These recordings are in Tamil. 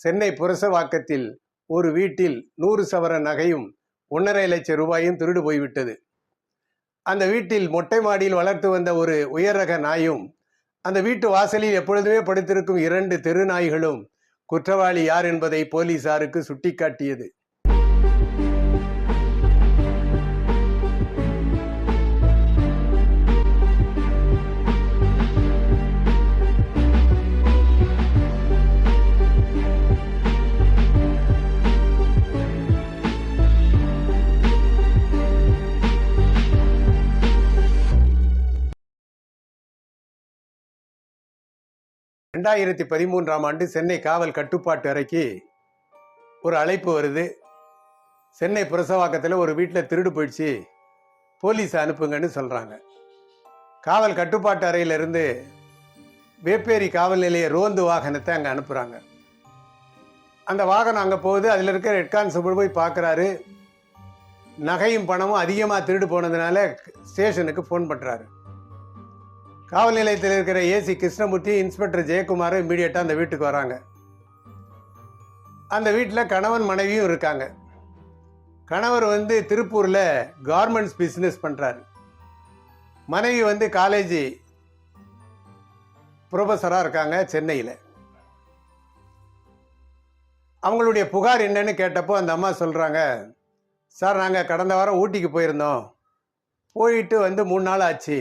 சென்னை புரசவாக்கத்தில் ஒரு வீட்டில் நூறு சவர நகையும் ஒன்றரை லட்சம் ரூபாயும் திருடு போய்விட்டது. அந்த வீட்டில் மொட்டை மாடியில் வளர்த்து வந்த ஒரு உயர் ரக நாயும் அந்த வீட்டு வாசலில் எப்பொழுதுமே படுத்திருக்கும் இரண்டு தெரு நாய்களும் குற்றவாளி யார் என்பதை போலீசாருக்கு சுட்டிக்காட்டியது. ரெண்டாயிரத்தி பதிமூன்றாம் ஆண்டு சென்னை காவல் கட்டுப்பாட்டு அறைக்கு ஒரு அழைப்பு வருது. சென்னை புரசவாக்கத்தில் ஒரு வீட்டில் திருடு போயிடுச்சு. போலீஸ் அனுப்புங்கன்னு சொல்கிறாங்க காவல் கட்டுப்பாட்டு அறையிலிருந்து வேப்பேரி காவல் நிலைய ரோந்து வாகனத்தை அங்கே அனுப்புகிறாங்க அந்த வாகனம் அங்கே போகுது. அதில் இருக்க ரெட் கான்ஸ்டபிள் போய் பார்க்குறாரு நகையும் பணமும் அதிகமாக திருடு போனதுனால ஸ்டேஷனுக்கு ஃபோன் பண்ணுறாரு காவல் நிலையத்தில் இருக்கிற ஏசி கிருஷ்ணமூர்த்தி இன்ஸ்பெக்டர் ஜெயக்குமார் இம்மீடியட்டாக அந்த வீட்டுக்கு வராங்க. அந்த வீட்டில் கணவன் மனைவியும் இருக்காங்க. கணவர் வந்து திருப்பூரில் கார்மெண்ட்ஸ் பிஸ்னஸ் பண்ணுறாரு மனைவி வந்து காலேஜ் ப்ரொஃபஸராக இருக்காங்க சென்னையில். அவங்களுடைய புகார் என்னன்னு கேட்டப்போ அந்த அம்மா சொல்கிறாங்க சார் நாங்கள் கடந்த வாரம் ஊட்டிக்கு போயிருந்தோம். போயிட்டு வந்து மூணு நாள் ஆச்சு.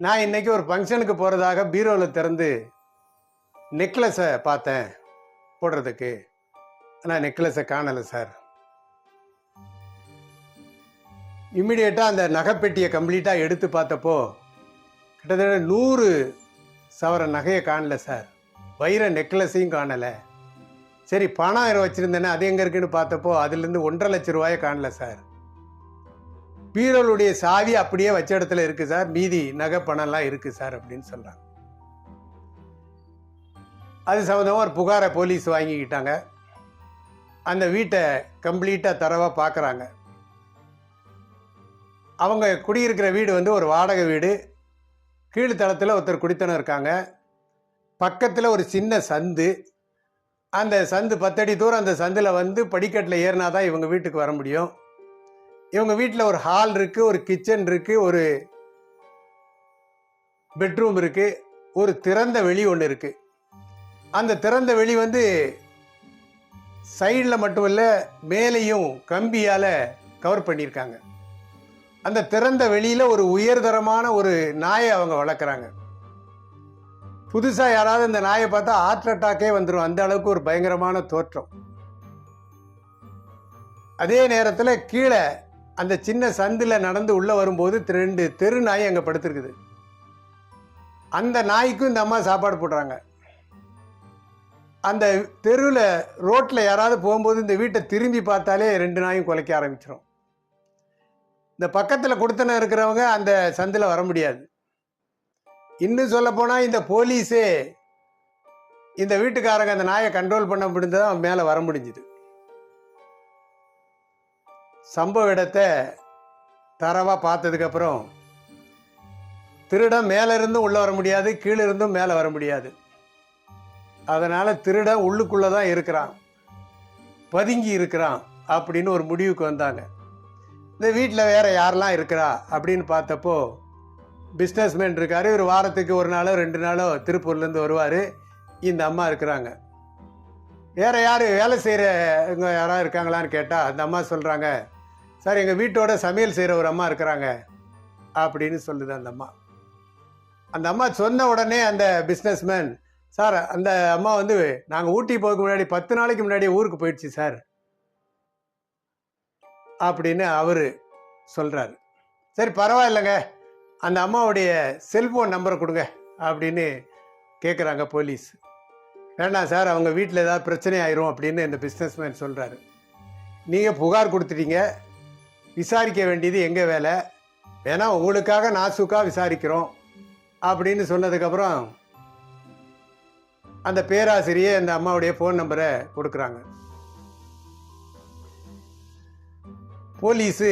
நான் இன்னைக்கு ஒரு ஃபங்க்ஷனுக்கு போகிறதாக பீரோவில் திறந்து நெக்லஸை பார்த்தேன் போடுறதுக்கு. ஆனால் நெக்லஸை காணலை சார் இம்மிடியேட்டாக அந்த நகைப்பெட்டியை கம்ப்ளீட்டாக எடுத்து பார்த்தப்போ கிட்டத்தட்ட நூறு சவர நகையை காணல சார் வைர நெக்லஸையும் காணலை. சரி பணம் வச்சுருந்தேன்னா அது எங்கே இருக்குன்னு பார்த்தப்போ அதுலேருந்து ஒன்றரை லட்ச ரூபாயை காணல சார் பீரோலுடைய சாவி அப்படியே வச்ச இடத்துல இருக்கு சார். மீதி நகை பணம்லாம் இருக்கு சார் அப்படின்னு சொல்றாங்க. அது சம்மந்தமாக ஒரு புகாரை போலீஸ் வாங்கிக்கிட்டாங்க. அந்த வீட்டை கம்ப்ளீட்டாக தரவாக பார்க்குறாங்க அவங்க குடியிருக்கிற வீடு வந்து ஒரு வாடகை வீடு. கீழ்த்தளத்தில் ஒருத்தர் குடித்தனம் இருக்காங்க. பக்கத்தில் ஒரு சின்ன சந்து. அந்த சந்து பத்தடி தூரம் அந்த சந்தில் வந்து படிக்கட்டில் ஏறினா தான் இவங்க வீட்டுக்கு வர முடியும். இவங்க வீட்டில் ஒரு ஹால் இருக்குது ஒரு கிச்சன் இருக்குது ஒரு பெட்ரூம் இருக்குது ஒரு திறந்த வெளி ஒன்று இருக்குது அந்த திறந்த வெளி வந்து சைடில் மட்டும் இல்லை மேலேயும் கம்பியால் கவர் பண்ணியிருக்காங்க. அந்த திறந்த வெளியில் ஒரு உயர்தரமான ஒரு நாயை அவங்க வளர்க்குறாங்க. புதுசாக யாராவது இந்த நாயை பார்த்தா ஹார்ட் அட்டாக்கே வந்துடும் அந்த அளவுக்கு ஒரு பயங்கரமான தோற்றம். அதே நேரத்தில் கீழே அந்த சின்ன சந்தில் நடந்து உள்ளே வரும்போது ரெண்டு தெரு நாய் அங்கே படுத்துருக்குது. அந்த நாய்க்கும் இந்த அம்மா சாப்பாடு போடுறாங்க. அந்த தெருவில் ரோட்டில் யாராவது போகும்போது இந்த வீட்டை திரும்பி பார்த்தாலே ரெண்டு நாயும் குலைக்க ஆரம்பிச்சிடும் இந்த பக்கத்தில் கொடுத்தன இருக்கிறவங்க அந்த சந்தில் வர முடியாது. இன்னும் சொல்லப்போனால் இந்த போலீஸே இந்த வீட்டுக்காரங்க அந்த நாயை கண்ட்ரோல் பண்ண முடிஞ்சதான் மேலே வர முடிஞ்சுது. சம்பவ இடத்தை தரவாக பார்த்ததுக்கப்புறம் திருடன் மேலே இருந்தும் உள்ளே வர முடியாது கீழே இருந்தும் மேலே வர முடியாது. அதனால் திருடன் உள்ளுக்குள்ளே தான் இருக்கிறான். பதுங்கி இருக்கிறான் அப்படின்னு ஒரு முடிவுக்கு வந்தாங்க. இந்த வீட்டில் வேறு யாரெல்லாம் இருக்கிறா அப்படின்னு பார்த்தப்போ பிஸ்னஸ்மேன் இருக்கார். ஒரு வாரத்துக்கு ஒரு நாளோ ரெண்டு நாளோ திருப்பூர்லேருந்து வருவார். இந்த அம்மா இருக்கிறாங்க. வேறு யார் வேலை செய்கிறவங்க யாராவது இருக்காங்களான்னு கேட்டால் அந்த அம்மா சொல்கிறாங்க சார் எங்கள் வீட்டோட சமையல் செய்கிற ஒரு அம்மா இருக்கிறாங்க அப்படின்னு சொல்லுது அந்த அம்மா. அந்த அம்மா சொன்ன உடனே அந்த பிஸ்னஸ்மேன் சார் அந்த அம்மா வந்து நாங்கள் ஊட்டி போக முன்னாடி பத்து நாளைக்கு முன்னாடி ஊருக்கு போயிடுச்சு சார் அப்படின்னு அவர் சொல்கிறாரு சரி பரவாயில்லைங்க. அந்த அம்மாவுடைய செல்ஃபோன் நம்பரை கொடுங்க அப்படின்னு கேட்குறாங்க போலீஸ். வேண்டாம் சார் அவங்க வீட்டில் ஏதாவது பிரச்சனை ஆயிரும் அப்படின்னு இந்த பிஸ்னஸ்மேன் சொல்கிறாரு நீங்கள் புகார் கொடுத்துட்டீங்க. விசாரிக்க வேண்டியது எங்கள் வேலை? வேணா உங்களுக்காக நாசுக்காக விசாரிக்கிறோம். அப்படின்னு சொன்னதுக்கப்புறம் அந்த பேராசிரியை அந்த அம்மாவுடைய ஃபோன் நம்பரை கொடுக்குறாங்க. போலீஸு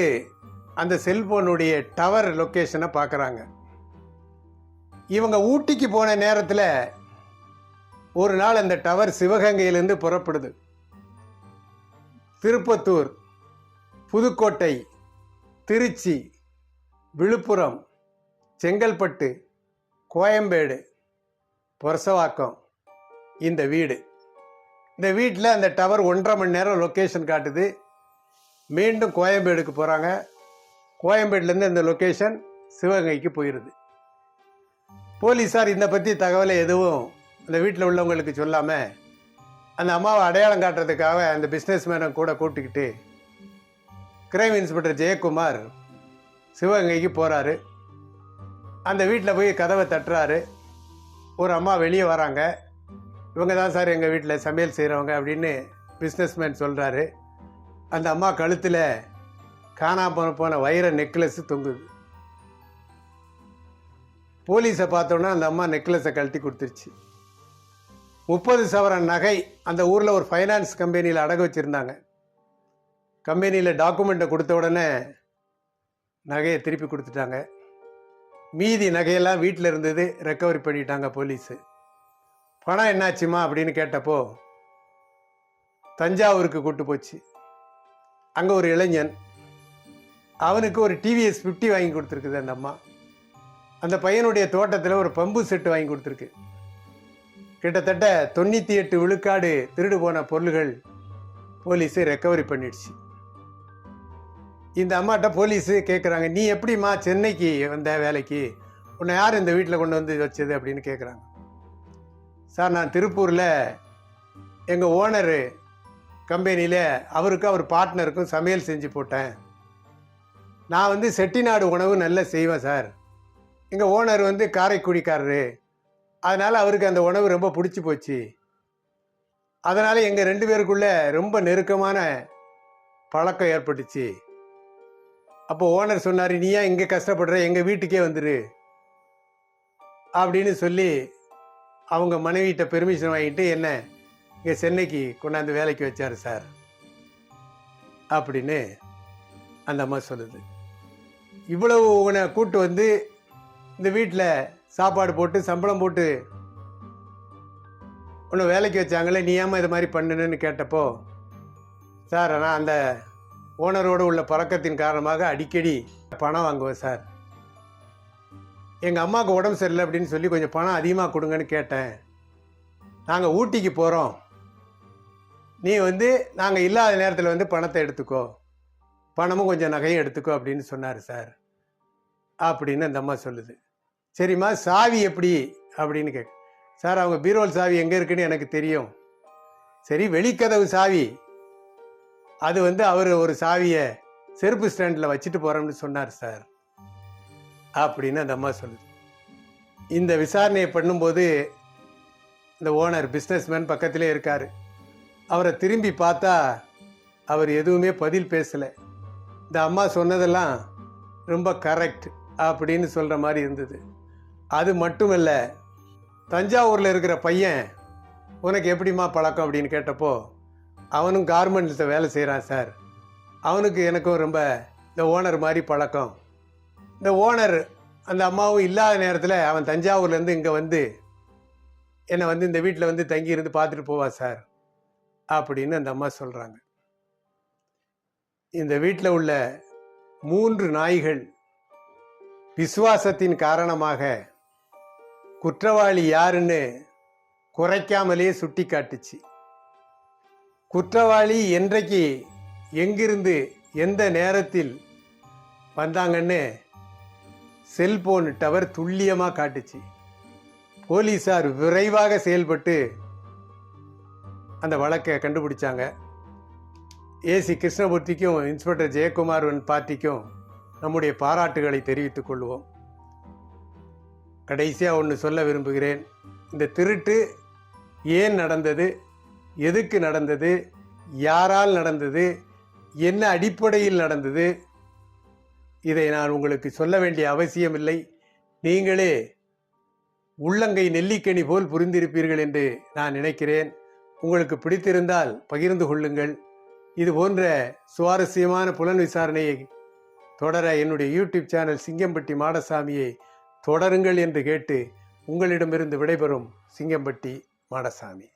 அந்த செல்போனுடைய டவர் லொக்கேஷனை பார்க்குறாங்க. இவங்க ஊட்டிக்கு போன நேரத்தில் ஒரு நாள் அந்த டவர் சிவகங்கையிலேருந்து புறப்படுது. திருப்பத்தூர் புதுக்கோட்டை திருச்சி விழுப்புரம் செங்கல்பட்டு கோயம்பேடு பொரசவாக்கம் இந்த வீடு. இந்த வீட்டில் அந்த டவர் ஒன்றரை மணி நேரம் லொக்கேஷன் காட்டுது. மீண்டும் கோயம்பேடுக்கு போகிறாங்க கோயம்பேடுலேருந்து இந்த லொக்கேஷன் சிவகங்கைக்கு போயிடுது போலீஸார் இதை பற்றி தகவலை எதுவும் அந்த வீட்டில் உள்ளவங்களுக்கு சொல்லாமல் அந்த அம்மாவை அடையாளம் காட்டுறதுக்காக அந்த பிஸ்னஸ் மேனை கூட கூப்பிட்டுக்கிட்டு கிரைம் இன்ஸ்பெக்டர் ஜெயக்குமார் சிவகங்கைக்கு போகிறாரு அந்த வீட்டில் போய் கதவை தட்டுறாரு. ஒரு அம்மா வெளியே வராங்க. இவங்க தான் சார் எங்கள் வீட்டில் சமையல் செய்கிறவங்க அப்படின்னு பிஸ்னஸ்மேன் சொல்கிறாரு அந்த அம்மா கழுத்தில் காணாமல் போன வைர நெக்லஸ் தொங்குது. போலீஸை பார்த்தோன்னா அந்த அம்மா நெக்லஸை கழட்டி கொடுத்துருச்சு. முப்பது சவரன் நகை அந்த ஊரில் ஒரு ஃபைனான்ஸ் கம்பெனியில் அடகு வச்சுருந்தாங்க. கம்பெனியில் டாக்குமெண்ட்டை கொடுத்த உடனே நகையை திருப்பி கொடுத்துட்டாங்க. மீதி நகையெல்லாம் வீட்டில் இருந்தது ரெக்கவரி பண்ணிட்டாங்க போலீஸு பணம் என்னாச்சுமா அப்படின்னு கேட்டப்போ தஞ்சாவூருக்கு கூட்டு போச்சு. அங்கே ஒரு இளைஞன் அவனுக்கு ஒரு டிவிஎஸ் ஃபிஃப்டி வாங்கி கொடுத்துருக்குது அந்த அம்மா. அந்த பையனுடைய தோட்டத்தில் ஒரு பம்பு செட்டு வாங்கி கொடுத்துருக்கு. கிட்டத்தட்ட தொண்ணூற்றி எட்டு விழுக்காடு திருடு போன பொருள்கள் போலீஸு ரெக்கவரி பண்ணிடுச்சு. இந்த அம்மாட்ட போலீஸு கேட்குறாங்க நீ எப்படிம்மா சென்னைக்கு வந்த வேலைக்கு? உன்னை யார் இந்த வீட்டில் கொண்டு வந்து வச்சது? அப்படின்னு கேட்குறாங்க சார் நான் திருப்பூரில் எங்கள் ஓனரு கம்பெனியில் அவருக்கும் அவர் பார்ட்னருக்கும் சமையல் செஞ்சு போட்டேன். நான் வந்து செட்டிநாடு உணவு நல்லா செய்வேன் சார். எங்கள் ஓனர் வந்து காரைக்குடிக்காரரு. அதனால் அவருக்கு அந்த உணவு ரொம்ப பிடிச்சி போச்சு. அதனால் எங்கள் ரெண்டு பேருக்குள்ளே ரொம்ப நெருக்கமான பழக்கம் ஏற்பட்டுச்சு. அப்போ ஓனர் சொன்னார் நீ ஏன் இங்கே கஷ்டப்படுற? எங்கள் வீட்டுக்கே வந்துரு. அப்படின்னு சொல்லி அவங்க மனைவிகிட்ட பெர்மிஷன் வாங்கிட்டு என்ன இங்கே சென்னைக்கு கொண்டாந்து வேலைக்கு வச்சார் சார். அப்படின்னு அந்த அம்மா சொல்லுது. இவ்வளவு உன்னை கூட்டு வந்து இந்த வீட்டில் சாப்பாடு போட்டு சம்பளம் போட்டு உன்னை வேலைக்கு வச்சாங்களே நீ ஏமா இது மாதிரி பண்ணுன்னு கேட்டப்போ சார் ஆனால் அந்த ஓனரோடு உள்ள பழக்கத்தின் காரணமாக அடிக்கடி பணம் வாங்குவேன் சார். எங்கள் அம்மாவுக்கு உடம்பு சரியில்லை அப்படின்னு சொல்லி கொஞ்சம் பணம் அதிகமாக கொடுங்கன்னு கேட்டேன். நாங்கள் ஊட்டிக்கு போகிறோம் நீ வந்து நாங்கள் இல்லாத நேரத்தில் வந்து பணத்தை எடுத்துக்கோ. பணமும் கொஞ்சம் நகையும் எடுத்துக்கோ அப்படின்னு சொன்னார் சார். அப்படின்னு அந்த அம்மா சொல்லுது. சரிம்மா சாவி எப்படி? அப்படின்னு கேட்க சார் அவங்க பீரோல் சாவி எங்கே இருக்குன்னு எனக்கு தெரியும். சரி வெளிக்கதவு சாவி. அது வந்து அவர் ஒரு சாவியை செருப்பு ஸ்டாண்டில் வச்சுட்டு போகிறோம்னு சொன்னார் சார். அப்படின்னு அந்த அம்மா சொல்லுது. இந்த விசாரணையை பண்ணும்போது இந்த ஓனர் பிஸ்னஸ்மேன் பக்கத்திலே இருக்கார். அவரை திரும்பி பார்த்தா அவர் எதுவுமே பதில் பேசலை. இந்த அம்மா சொன்னதெல்லாம் ரொம்ப கரெக்ட் அப்படின்னு சொல்கிற மாதிரி இருந்தது. அது மட்டும் இல்லை தஞ்சாவூரில் இருக்கிற பையன் உனக்கு எப்படிம்மா பழக்கம்? அப்படின்னு கேட்டப்போ அவனும் கார்மெண்ட்ஸில் வேலை செய்கிறான் சார் அவனுக்கு எனக்கும் ரொம்ப இந்த ஓனர் மாதிரி பழக்கம். இந்த ஓனர் அந்த அம்மாவும் இல்லாத நேரத்தில் அவன் தஞ்சாவூர்லேருந்து இங்கே வந்து என்னை வந்து இந்த வீட்டில் வந்து தங்கி இருந்து பார்த்துட்டு போவா சார் அப்படின்னு அந்த அம்மா சொல்கிறாங்க இந்த வீட்டில் உள்ள மூன்று நாய்கள் விசுவாசத்தின் காரணமாக குற்றவாளி யாருன்னு குறைக்காமலே சுட்டி காட்டுச்சு குற்றவாளி என்றைக்கு எங்கிருந்து எந்த நேரத்தில் வந்தாங்கன்னு செல்போன் டவர் துல்லியமாக காட்டுச்சு. போலீஸார் விரைவாக செயல்பட்டு அந்த வழக்கை கண்டுபிடிச்சாங்க. ஏசி கிருஷ்ணமூர்த்திக்கும் இன்ஸ்பெக்டர் ஜெயக்குமார் பார்ட்டிக்கும் நம்முடைய பாராட்டுகளை தெரிவித்துக் கொள்வோம். கடைசியாக ஒன்று சொல்ல விரும்புகிறேன். இந்த திருட்டு ஏன் நடந்தது? எதுக்கு நடந்தது? யாரால் நடந்தது? என்ன அடிப்படையில் நடந்தது? இதை நான் உங்களுக்கு சொல்ல வேண்டிய அவசியமில்லை. நீங்களே உள்ளங்கை நெல்லிக்கனி போல் புரிந்திருப்பீர்கள் என்று நான் நினைக்கிறேன். உங்களுக்கு பிடித்திருந்தால் பகிர்ந்து கொள்ளுங்கள். இது போன்ற சுவாரஸ்யமான புலன் விசாரணையை தொடர என்னுடைய யூடியூப் சேனல் சிங்கம்பட்டி மாடசாமியை தொடருங்கள் என்று கேட்டு உங்களிடமிருந்து விடைபெறும் சிங்கம்பட்டி மாடசாமி.